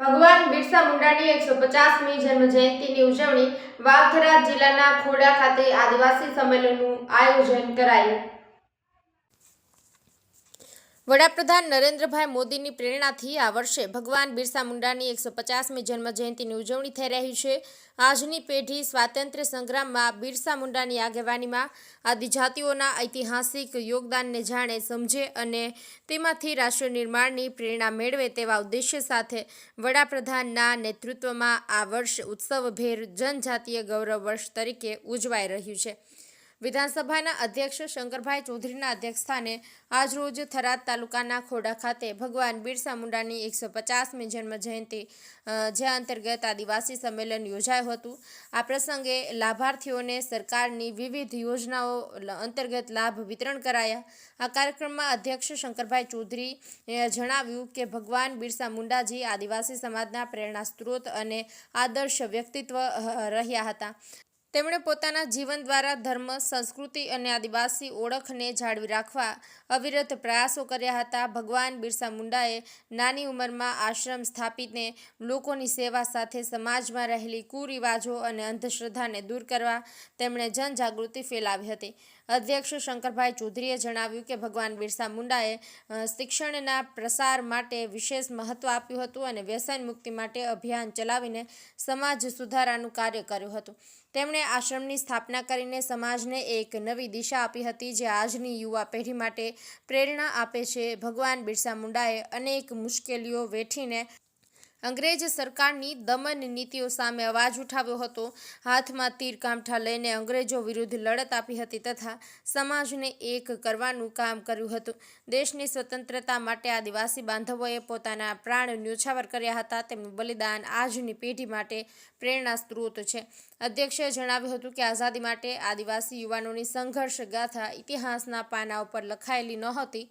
ભગવાન બિરસા મુંડાની એકસો પચાસમી જન્મ જયંતિની ઉજવણી વાવથરા જિલ્લાના ખોડા ખાતે આદિવાસી સંમેલનનું આયોજન કરાયું. વડાપ્રધાન નરેન્દ્રભાઈ મોદીની પ્રેરણાથી આ વર્ષે ભગવાન બિરસા મુંડાની એકસો પચાસમી જન્મ જયંતિની ઉજવણી થઈ રહી છે. આજની પેઢી સ્વાતંત્ર્ય સંગ્રામમાં બિરસા મુંડાની આગેવાનીમાં આદિજાતિઓના ઐતિહાસિક યોગદાનને જાણે સમજે અને તેમાંથી રાષ્ટ્ર નિર્માણની પ્રેરણા મેળવે તેવા ઉદ્દેશ્ય સાથે વડાપ્રધાનના નેતૃત્વમાં આ વર્ષ ઉત્સવભેર જનજાતીય ગૌરવ વર્ષ તરીકે ઉજવાઈ રહ્યું છે. વિધાનસભાના અધ્યક્ષ શંકરભાઈ ચૌધરીના અધ્યક્ષસ્થાને આજરોજ થરાદ તાલુકાના ખોડા ખાતે ભગવાન બિરસા મુંડાની એકસો પચાસમી જન્મ જયંતિ જે અંતર્ગત આદિવાસી સંમેલન યોજાયું હતું. આ પ્રસંગે લાભાર્થીઓને સરકારની વિવિધ યોજનાઓ અંતર્ગત લાભ વિતરણ કરાયા. આ કાર્યક્રમમાં અધ્યક્ષ શંકરભાઈ ચૌધરીએ જણાવ્યું કે ભગવાન બિરસા મુંડાજી આદિવાસી સમાજના પ્રેરણા સ્ત્રોત અને આદર્શ વ્યક્તિત્વ રહ્યા હતા. તેમણે પોતાના જીવન દ્વારા ધર્મ, સંસ્કૃતિ અને આદિવાસી ઓળખને જાળવી રાખવા અવિરત પ્રયાસો કર્યા હતા. ભગવાન બિરસા મુંડાએ નાની ઉંમરમાં આશ્રમ સ્થાપીને લોકોની સેવા સાથે સમાજમાં રહેલી કુરિવાજો અને અંધશ્રદ્ધાને દૂર કરવા તેમણે જનજાગૃતિ ફેલાવી હતી. અધ્યક્ષ શંકરભાઈ ચૌધરીએ જણાવ્યું કે ભગવાન બિરસા મુંડાએ શિક્ષણના પ્રસાર માટે વિશેષ મહત્વ આપ્યું હતું અને વ્યસન મુક્તિ માટે અભિયાન ચલાવીને સમાજ સુધારાનું કાર્ય કર્યું હતું. તેમણે આશ્રમની સ્થાપના કરીને સમાજને એક નવી દિશા આપી હતી જે આજની યુવા પેઢી માટે પ્રેરણા આપે છે. ભગવાન બિરસા મુંડાએ અનેક મુશ્કેલીઓ વેઠીને અંગ્રેજ સરકારની દમન નીતિઓ સામે અવાજ ઉઠાવ્યો હતો. હાથમાં તીર કામઠા લઈને અંગ્રેજો વિરુદ્ધ લડત આપી હતી તથા સમાજને એક કરવાનું કામ કર્યું હતું. દેશની સ્વતંત્રતા માટે આદિવાસી બાંધવોએ પોતાના પ્રાણ ન્યોછાવર કર્યા હતા. તેમનું બલિદાન આજની પેઢી માટે પ્રેરણા સ્ત્રોત છે. અધ્યક્ષે જણાવ્યું હતું કે આઝાદી માટે આદિવાસી યુવાનોની સંઘર્ષ ગાથા ઇતિહાસના પાના ઉપર લખાયેલી નહોતી.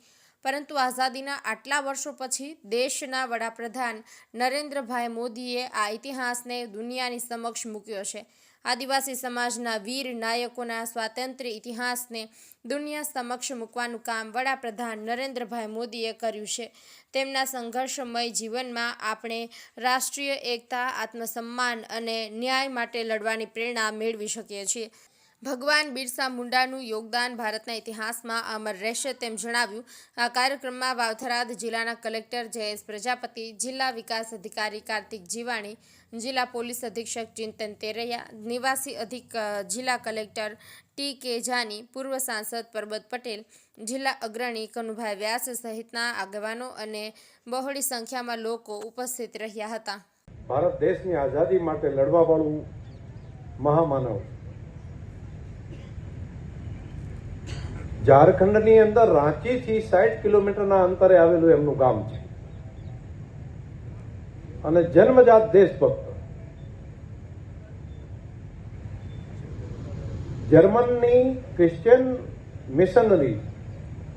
પરંતુ આઝાદીના આટલા વર્ષો પછી દેશના વડાપ્રધાન નરેન્દ્રભાઈ મોદીએ આ ઇતિહાસને દુનિયાની સમક્ષ મૂક્યો છે. આદિવાસી સમાજના વીર નાયકોના સ્વાતંત્ર્ય ઇતિહાસને દુનિયા સમક્ષ મૂકવાનું કામ વડાપ્રધાન નરેન્દ્રભાઈ મોદીએ કર્યું છે. તેમના સંઘર્ષમય જીવનમાં આપણે રાષ્ટ્રીય એકતા, આત્મસન્માન અને ન્યાય માટે લડવાની પ્રેરણા મેળવી શકીએ છીએ. ભગવાન બિરસા મુંડાનું યોગદાન ભારતના ઇતિહાસમાં અમર રહેશે તેમ જણાવ્યું. આ કાર્યક્રમમાં વાવથરાદ જિલ્લાના કલેક્ટર જયેશ પ્રજાપતિ, જિલ્લા વિકાસ અધિકારી કાર્તિક જીવાણી, જિલ્લા પોલીસ અધિક્ષક ચિંતન તેરૈયા, નિવાસી અધિક જિલ્લા કલેક્ટર ટી કે જાની, પૂર્વ સાંસદ પરબત પટેલ, જિલ્લા અગ્રણી કનુભાઈ વ્યાસ સહિતના આગેવાનો અને બહોળી સંખ્યામાં લોકો ઉપસ્થિત રહ્યા હતા. ભારત દેશની આઝાદી માટે લડવા વાળું મહામાનવ ઝારખંડની અંદર રાંચીથી સાઠ કિલોમીટરના અંતરે આવેલું એમનું ગામ છે. અને જન્મજાત દેશભક્ત. જર્મનની ક્રિશ્ચિયન મિશનરી,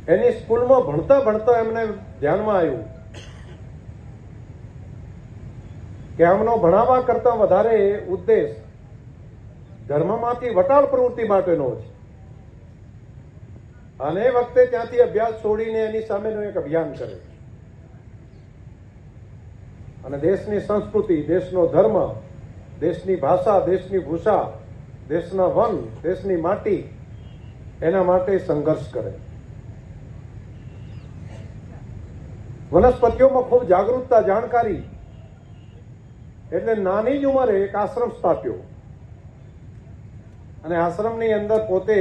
એની સ્કૂલમાં ભણતા ભણતા એમને ધ્યાનમાં આવ્યું કે આમનો ભણાવવા કરતા વધારે ઉદ્દેશ ધર્મમાંથી વટાળ પ્રવૃત્તિ માટેનો છે અને એ વખતે ત્યાંથી અભ્યાસ છોડીને એની સામેનું એક અભિયાન કરે અને દેશની સંસ્કૃતિ, દેશનો ધર્મ, દેશની ભાષા, દેશની ભૂષા, દેશના વન, દેશની માટી, એના માટે સંઘર્ષ કરે વનસ્પતિઓમાં ખૂબ જાગૃતતા, જાણકારી, એટલે નાની જ ઉંમરે એક આશ્રમ સ્થાપ્યો. અને આશ્રમની અંદર પોતે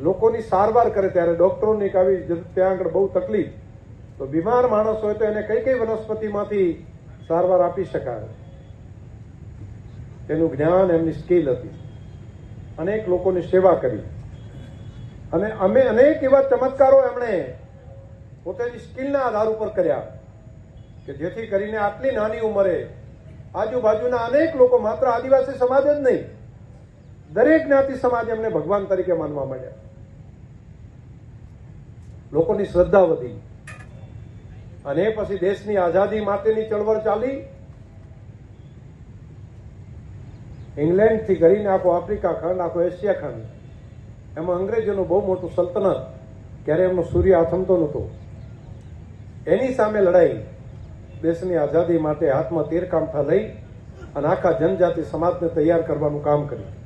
લોકોની સારવાર કરે ત્યારે ડોક્ટરોની આવી ત્યાં આગળ બહુ તકલીફ. તો બીમાર માણસ હોય તો એને કઈ કઈ વનસ્પતિમાંથી સારવાર આપી શકાય? એનું જ્ઞાન, એમની સ્કિલ હતી. અનેક લોકોની સેવા કરી. અને અમે અનેક એવા ચમત્કારો એમણે પોતાની સ્કિલના આધાર ઉપર કર્યા કે જેથી કરીને આટલી નાની ઉંમરે આજુબાજુના અનેક લોકો માત્ર આદિવાસી સમાજ જ નહીં, દરેક જ્ઞાતિ સમાજ એમને ભગવાન તરીકે માનવા માંડ્યા. લોકોની શ્રદ્ધા વધી. અને પછી દેશની આઝાદી માટેની ચળવળ ચાલી. ઇંગ્લેન્ડથી કરીને આખો આફ્રિકા ખંડ, આખો એશિયા ખંડ. એમાં અંગ્રેજોનું બહુ મોટું સલ્તનત, ક્યારે એમનો સૂર્ય આથમતો નહોતો. એની સામે લડાઈ, દેશની આઝાદી માટે હાથમાં તીરકામઠા લઈ અને આખા જનજાતિ સમાજને તૈયાર કરવાનું કામ કર્યું.